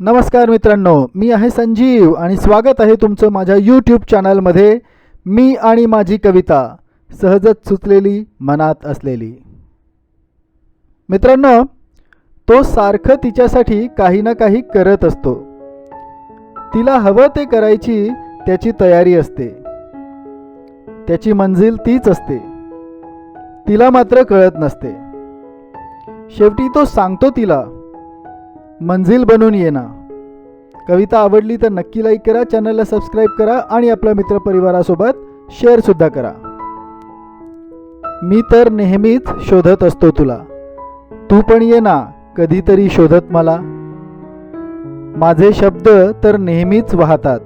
नमस्कार मित्रांनो मी आहे संजीव आणि स्वागत आहे तुमचं माझ्या यूट्यूब चॅनलमध्ये मी आणि माझी कविता सहजच सुचलेली मनात असलेली. मित्रांनो तो सारखं तिच्यासाठी काही ना काही करत असतो. तिला हवं ते करायची त्याची तयारी असते. त्याची मंजिल तीच असते. तिला मात्र कळत नसते. शेवटी तो सांगतो तिला मंजिल बनून ये ना कविता आवडली तर नक्की लाईक करा चॅनलला सबस्क्राईब करा आणि आपल्या मित्रपरिवारासोबत शेअरसुद्धा करा. मी तर नेहमीच शोधत असतो तुला. तू पण ये ना कधीतरी शोधत मला. माझे शब्द तर नेहमीच वाहतात.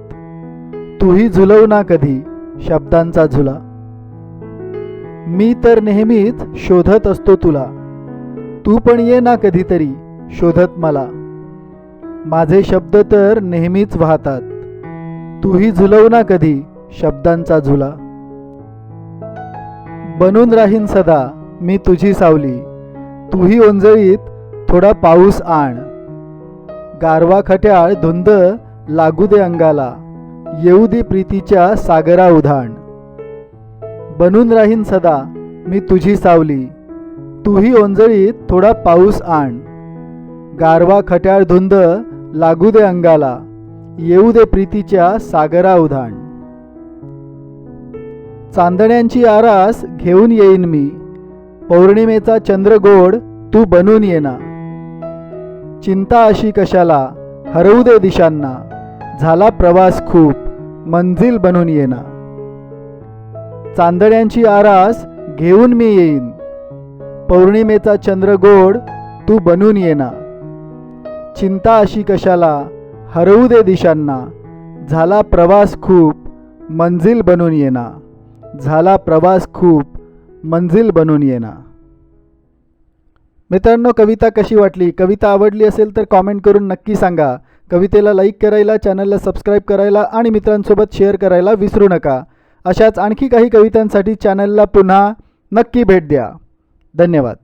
तूही झुलव ना कधी शब्दांचा झुला. मी तर नेहमीच शोधत असतो तुला. तू पण ये ना कधीतरी शोधत मला. माझे शब्द तर नेहमीच वाहतात. तूही झुलव ना कधी शब्दांचा झुला. बनून राहीन सदा मी तुझी सावली. तूही ओंजळीत थोडा पाऊस आण. गारवा खट्याळ धुंद लागू दे अंगाला. येऊ दे प्रीतीच्या सागरा उधाण. बनून राहीन सदा मी तुझी सावली. तूही ओंजळीत थोडा पाऊस आण. गारवा खट्याळ धुंद लागू दे अंगाला येऊ दे प्रीतीच्या सागरा उधाण. चांदण्यांची आरास घेऊन येईन मी पौर्णिमेचा चंद्रगोड तू बनून येना चिंता अशी कशाला हरवू दे दिशांना झाला प्रवास खूप मंजिल बनून येना चांदण्यांची आरास घेऊन मी येईन पौर्णिमेचा चंद्रगोड तू बनून येना चिंता अशी कशाला? हरवू दे दिशांना. झाला प्रवास खूप मंजिल बनून येना झाला प्रवास खूप मंजिल बनून येना मित्रांनो कविता कशी वाटली? कविता आवडली असेल तर कॉमेंट करून नक्की सांगा. कवितेला लाईक करायला चॅनलला सबस्क्राईब करायला आणि मित्रांसोबत शेअर करायला विसरू नका. अशाच आणखी काही कवितांसाठी चॅनलला पुन्हा नक्की भेट द्या. धन्यवाद.